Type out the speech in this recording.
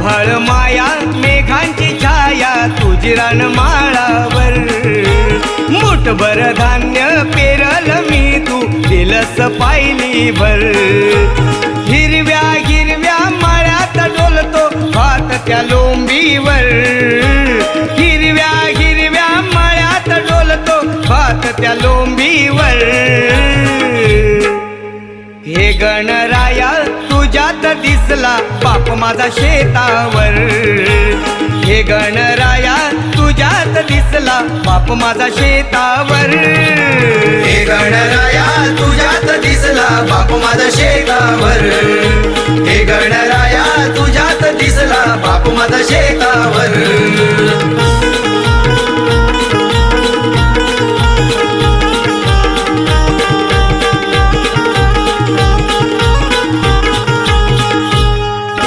आभाळ माया मेघांची छाया तुझी माळावर मुठभर धान्य पेरल मी तू दिलस पायली भर हिरव्या हिरव्या माळ्यात डोलतो भात त्या लोंबीवर. हिरव्या हिरव्या माळ्यात डोलतो भात त्या लोंबीवर. हे गणराया तुझ्यात दिसला बाप माझा शेतावर. हे गणराया तुझ्यात दिसला बाप माझा शेतावर. हे गणराया तुझ्यात दिसला बाप माझा शेतावर. हे गणराया तुझ्यात दिसला बाप माझा शेत